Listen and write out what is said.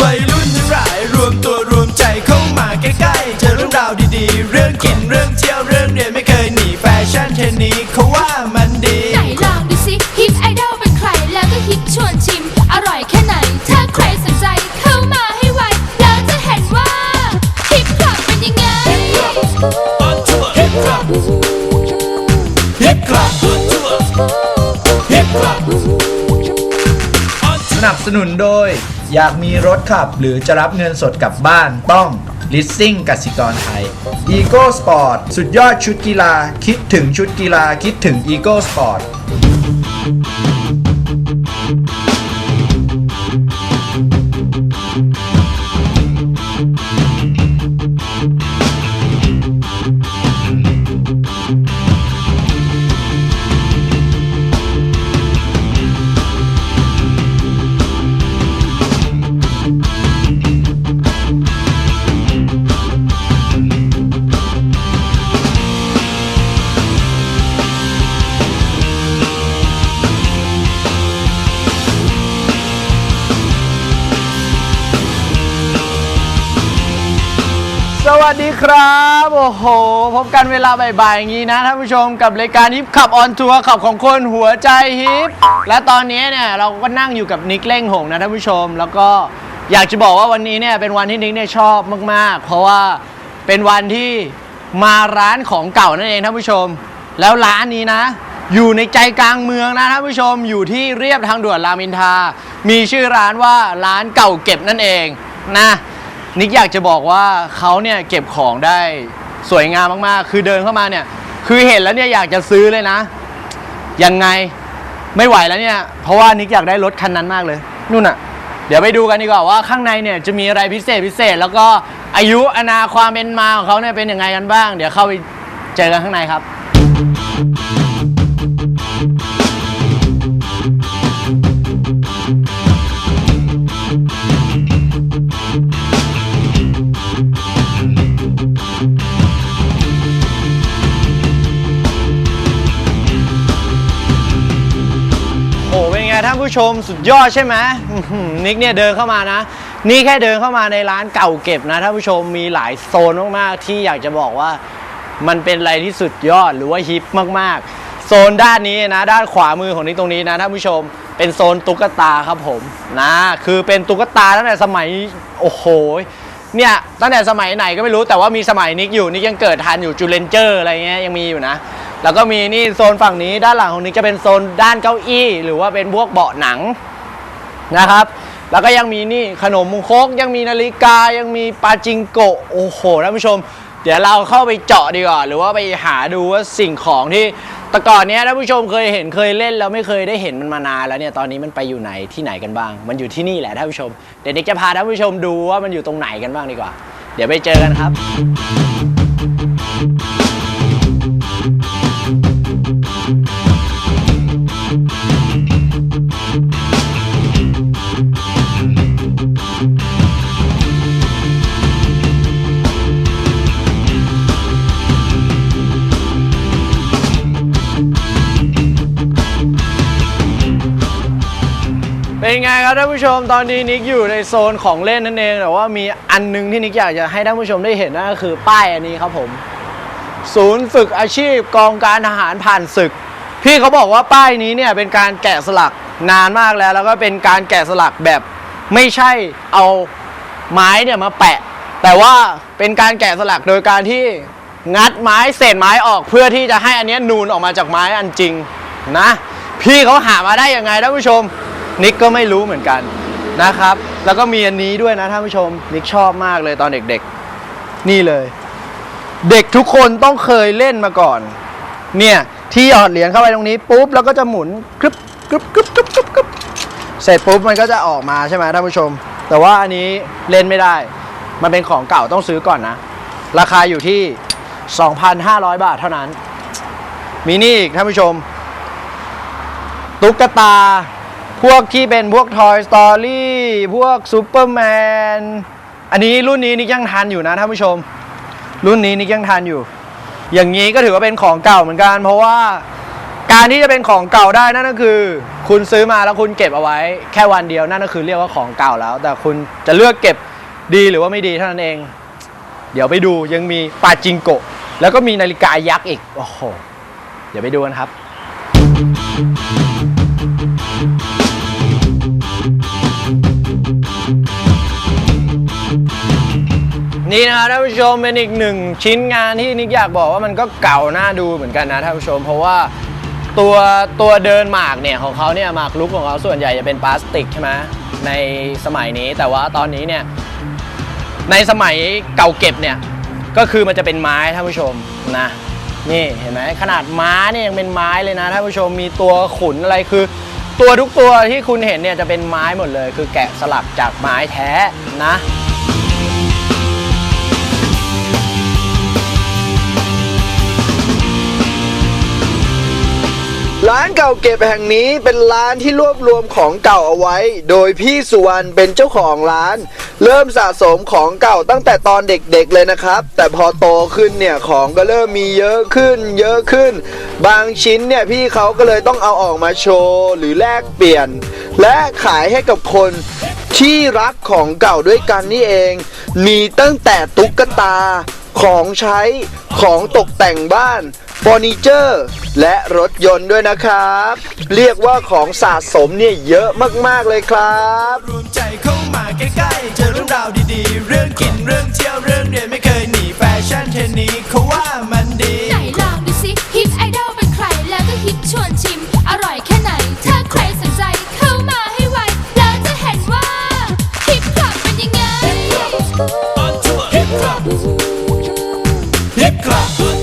วัยรุ่นทั้งหลายรวมตัวรวมใจเข้ามาใกล้ๆ เจอเรื่องราวดีๆ เรื่องกินเรื่องเที่ยวเรื่องเรียน สนับสนุนโดย อยากมีรถขับหรือจะรับเงินสดกลับบ้านต้อง l i s ซิ่งกสิกรไทย Eco Sport สุดยอดชุดกีฬา คิดถึงชุดกีฬาคิดถึง Eco Sport วัสดีครับ โอ้โห พบกันเวลาบ่ายๆอย่างนี้นะท่านผู้ชมกับรายการฮิปขับออนทัวร์ขับของคนหัวใจฮิป และตอนนี้เนี่ยเราก็นั่งอยู่กับนิกเล่งหงนะท่านผู้ชม แล้วก็อยากจะบอกว่าวันนี้เนี่ยเป็นวันที่นิกเนี่ยชอบมากๆ เพราะว่าเป็นวันที่มาร้านของเก่านั่นเองท่านผู้ชม แล้วร้านนี้นะ อยู่ในใจกลางเมืองนะท่านผู้ชมอยู่ที่เรียบทางด่วนรามอินทรามีชื่อร้านว่าร้านเก่าเก็บนั่นเองนะ นิกอยากจะบอกว่าเขาเนี่ยเก็บของได้สวยงามมากๆ คือเดินเข้ามาเนี่ย คือเห็นแล้วเนี่ยอยากจะซื้อเลยนะ ยังไงไม่ไหวแล้วเนี่ย เพราะว่านิกอยากได้รถคันนั้นมากเลย นู่นอะเดี๋ยวไปดูกันดีกว่าว่าข้างในเนี่ยจะมีอะไรพิเศษพิเศษ แล้วก็อายุอนาความเป็นมาของเขาเนี่ยเป็นยังไงกันบ้าง เดี๋ยวเข้าไปเจอกันข้างในครับ ท่านผู้ชมสุดยอดใช่ไหมนิกเนี่ยเดินเข้ามานะ นี่แค่เดินเข้ามาในร้านเก่าเก็บนะท่านผู้ชมมีหลายโซนมากๆที่อยากจะบอกว่ามันเป็นอะไรที่สุดยอดหรือว่าฮิปมากๆ โซนด้านนี้นะ ด้านขวามือของนิกตรงนี้นะท่านผู้ชมเป็นโซนตุ๊กตาครับผมนะคือเป็นตุ๊กตาตั้งแต่สมัยโอ้โหเนี่ยตั้งแต่สมัยไหนก็ไม่รู้แต่ว่ามีสมัยนิกอยู่นิกยังเกิดทันอยู่จูเลนเจอร์อะไรเงี้ยยังมีอยู่นะ แล้วก็มีนี่โซนฝั่งนี้ด้านหลังของนิกจะเป็นโซนด้านเก้าอี้ หรือว่าเป็นพวกเบาะหนังนะครับ แล้วก็ยังมีนี่ขนมมุงคกยังมีนาฬิกายังมีปาจิงโกะโอ้โหท่านผู้ชม เดี๋ยวเราเข้าไปเจาะดีกว่าหรือว่าไปหาดูว่าสิ่งของที่แต่ก่อนเนี้ยท่านผู้ชมเคยเห็นเคยเล่นแล้วไม่เคยได้เห็นมันมานานแล้วเนี่ยตอนนี้มันไปอยู่ไหนที่ไหนกันบ้าง มันอยู่ที่นี่แหละท่านผู้ชม เดี๋ยวนิกจะพาท่านผู้ชมดูว่ามันอยู่ตรงไหนกันบ้างดีกว่า เดี๋ยวไปเจอกันครับ เป็นไงครับท่านผู้ชมตอนนี้นิกอยู่ในโซนของเล่นนั่นเองแต่ว่ามีอันหนึงที่นิกอยากจะให้ท่านผู้ชมได้เห็นนั่นก็คือป้ายอันนี้ครับผม ศูนย์ฝึกอาชีพกองการทหารผ่านศึก พี่เขาบอกว่าป้ายนี้เนี่ยเป็นการแกะสลักนานมากแล้ว แล้วก็เป็นการแกะสลักแบบไม่ใช่เอาไม้เนี่ยมาแปะ แต่ว่าเป็นการแกะสลักโดยการที่งัดไม้เศษไม้ออกเพื่อที่จะให้อันเนี้ยนูนออกมาจากไม้อันจริงนะ พี่เขาหามาได้ยังไงท่านผู้ชม นิกก็ไม่รู้เหมือนกันนะครับ แล้วก็มีอันนี้ด้วยนะท่านผู้ชม นิกชอบมากเลยตอนเด็กๆ นี่เลย เด็กทุกคนต้องเคยเล่นมาก่อน เนี่ยที่หยอดเหรียญเข้าไปตรงนี้ปุ๊บแล้วก็จะหมุนกรึบกรึบกรึบกรึบกรึบกรึบเสร็จปุ๊บมันก็จะออกมาใช่ไหมท่านผู้ชม แต่ว่าอันนี้เล่นไม่ได้ มันเป็นของเก่าต้องซื้อก่อนนะ ราคาอยู่ที่ 2,500 บาทเท่านั้น มีนี่อีกท่านผู้ชม ตุ๊กตา พวกที่เป็นพวก Toy Story พวก Superman อันนี้รุ่นนี้นิกยังทันอยู่นะท่านผู้ชม รุ่นนี้นิกยังทันอยู่ อย่างนี้ก็ถือว่าเป็นของเก่าเหมือนกัน เพราะว่าการที่จะเป็นของเก่าได้นั่นก็คือ คุณซื้อมาแล้วคุณเก็บเอาไว้ แค่วันเดียวนั่นก็คือเรียกว่าของเก่าแล้ว แต่คุณจะเลือกเก็บดีหรือว่าไม่ดีเท่านั้นเอง เดี๋ยวไปดูยังมีปาจิงโกะแล้วก็มีนาฬิกายักษ์อีกโอ้โหเดี๋ยวไปดูกันครับ นี่นะครับท่านผู้ชมเป็นอีกหนึ่งชิ้นงานที่นิกอยากบอกว่ามันก็เก่าหน่าดูเหมือนกันนะท่านผู้ชม เพราะว่าตัวตัวเดินหมากเนี่ยของเขาเนี่ยหมากลุกของเขาส่วนใหญ่จะเป็นพลาสติกใช่ไหมในสมัยนี้แต่ว่าตอนนี้เนี่ยในสมัยเก่าเก็บเนี่ยก็คือมันจะเป็นไม้ท่านผู้ชมนะนี่เห็นไหมขนาดม้าเนี่ยยังเป็นไม้เลยนะท่านผู้ชมมีตัวขุนอะไรคือ ตัวทุกตัวที่คุณเห็นเนี่ยจะเป็นไม้หมดเลย คือแกะสลักจากไม้แท้นะ ร้านเก่าเก็บแห่งนี้เป็นร้านที่รวบรวมของเก่าเอาไว้ โดยพี่สุวรรณเป็นเจ้าของร้าน เริ่มสะสมของเก่าตั้งแต่ตอนเด็กๆเลยนะครับ แต่พอโตขึ้นเนี่ยของก็เริ่มมีเยอะขึ้น เยอะขึ้น บางชิ้นเนี่ยพี่เขาก็เลยต้องเอาออกมาโชว์หรือแลกเปลี่ยน และขายให้กับคนที่รักของเก่าด้วยกันนี่เอง มีตั้งแต่ตุ๊กตาของใช้ของตกแต่งบ้านเฟอร์นิเจอร์ และรถยนต์ด้วยนะครับ เรียกว่าของสะสมเนี่ยเยอะมากๆเลยครับรวมใจเข้ามาใกล้ๆเจอเรื่องราวดีๆ เรื่องกินเรื่องเที่ยวเรื่องเรียนไม่เคยหนีแฟชั่นเทนนี้เขาว่ามันดีไหนลองดูสิฮิตไอดอลเป็นใครแล้วก็ฮิตชวนชิม อร่อยแค่ไหน ถ้าใครสนใจเข้ามาให้ไวแล้วจะเห็นว่าฮิปฮอปเป็นยังไงฮิปฮอปฮิปฮอปฮิปฮอป